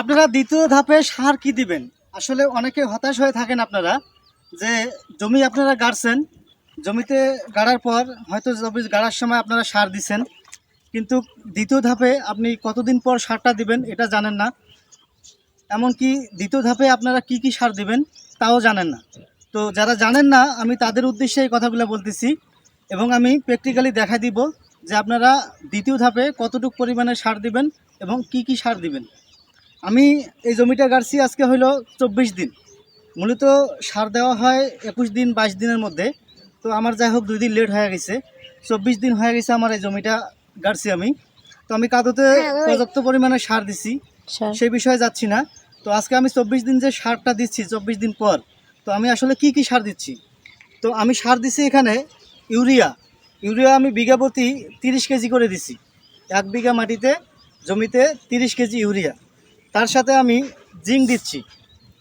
আপনারা দ্বিতীয় ধাপে সার কি দিবেন? আসলে অনেকে হতাশ হয়ে থাকেন আপনারা যে জমি আপনারা গাড়ছেন, জমিতে গাড়ার পর হয়তো জমি গাড়ার সময় আপনারা সার দিচ্ছেন কিন্তু দ্বিতীয় ধাপে আপনি কতদিন পর সারটা দিবেন এটা জানেন না। এমনকি দ্বিতীয় ধাপে আপনারা কি কি সার দিবেন তাও জানেন না। তো যারা জানেন না, আমি তাদের উদ্দেশ্যে এই কথাগুলো বলতেছি এবং আমি প্র্যাকটিক্যালি দেখা দিব যে আপনারা দ্বিতীয় ধাপে কতটুকু পরিমাণে সার দিবেন এবং কি কি সার দিবেন। আমি এই জমিটা গাড়ছি আজকে হলো চব্বিশ দিন। মূলত সার দেওয়া হয় একুশ দিন বাইশ দিনের মধ্যে। তো আমার যাই হোক দুই দিন লেট হয়ে গেছে। চব্বিশ দিন হয়ে গেছে আমার এই জমিটা গাড়ছি আমি। তো আমি কাদোতে পর্যাপ্ত পরিমাণে সার দিছি। সেই বিষয়ে যাচ্ছি না। তো আজকে আমি চব্বিশ দিন যে সারটা দিচ্ছি চব্বিশ দিন পর তো আমি আসলে কি কি সার দিচ্ছি? তো আমি সার দিছি এখানে ইউরিয়া। ইউরিয়া আমি বিঘা প্রতি তিরিশ কেজি করে দিছি। এক বিঘা মাটিতে জমিতে তিরিশ কেজি ইউরিয়া। তার সাথে আমি জিঙ্ক দিচ্ছি।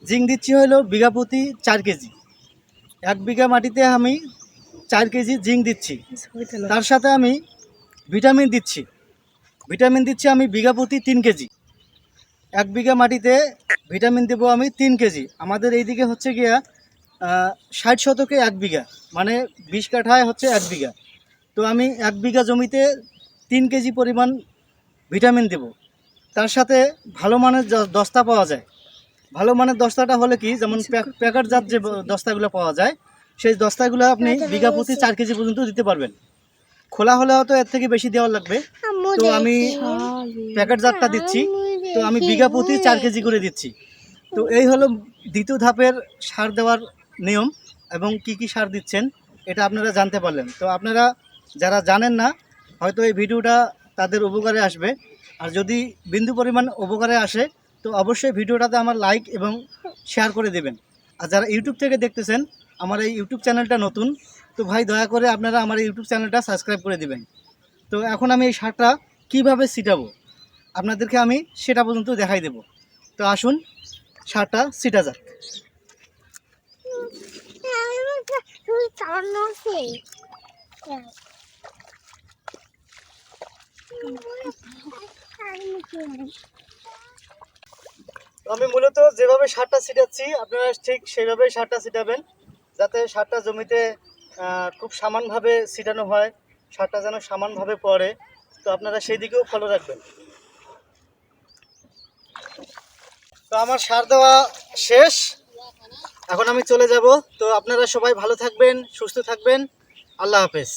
জিঙ্ক দিচ্ছি হলো বিঘা প্রতি চার কেজি। এক বিঘা মাটিতে আমি চার কেজি জিঙ্ক দিচ্ছি। তার সাথে আমি ভিটামিন দিচ্ছি। ভিটামিন দিচ্ছি আমি বিঘা প্রতি তিন কেজি। এক বিঘা মাটিতে ভিটামিন দেবো আমি তিন কেজি। আমাদের এইদিকে হচ্ছে গিয়া ষাট শতকে এক বিঘা মানে বিশ কাঠায় হচ্ছে এক বিঘা। তো আমি এক বিঘা জমিতে তিন কেজি পরিমাণ ভিটামিন দেব। তার সাথে ভালো মানের দস্তা পাওয়া যায়। ভালো মানের দস্তাটা হলে কি যেমন প্যাক- প্যাকেটজাত যে ব- দস্তাগুলো পাওয়া যায় সেই দস্তাগুলো আপনি বিঘা প্রতি চার কেজি পর্যন্ত দিতে পারবেন। খোলা হলে হয়তো এর থেকে বেশি দেওয়া লাগবে। তো আমি প্যাকেটজাতটা দিচ্ছি। তো আমি বিঘা প্রতি চার কেজি করে দিচ্ছি। তো এই হলো দ্বিতীয় ধাপের সার দেওয়ার নিয়ম এবং কি কি সার দিচ্ছেন এটা আপনারা জানতে পারলেন। তো আপনারা যারা জানেন না হয়তো এই ভিডিওটা তাদের উপকারে আসবে। আর যদি বিন্দু পরিমাণ উপকারে আসে, তো অবশ্যই ভিডিওটাতে আমার লাইক এবং শেয়ার করে দেবেন। আর যারা ইউটিউব থেকে দেখতেছেন, আমার এই ইউটিউব চ্যানেলটা নতুন, তো ভাই দয়া করে আপনারা আমার ইউটিউব চ্যানেলটা সাবস্ক্রাইব করে দেবেন। তো এখন আমি এই সারটা কীভাবে ছিটাবো, আপনাদেরকে আমি সেটা পর্যন্ত দেখাই দেব। তো আসুন সারটা ছিটা যাক। তো আমি মূলত যেভাবে সারটা ছিটাচ্ছি, আপনারা ঠিক সেইভাবেই সারটা ছিটাবেন, যাতে সারটা জমিতে খুব সমানভাবে ছিটানো হয়, সারটা যেন সমানভাবে পড়ে। তো আপনারা সেই দিকেও ফলো রাখবেন। তো আমার সার দেওয়া শেষ। এখন আমি চলে যাব। তো আপনারা সবাই ভালো থাকবেন, সুস্থ থাকবেন। আল্লাহ হাফেজ।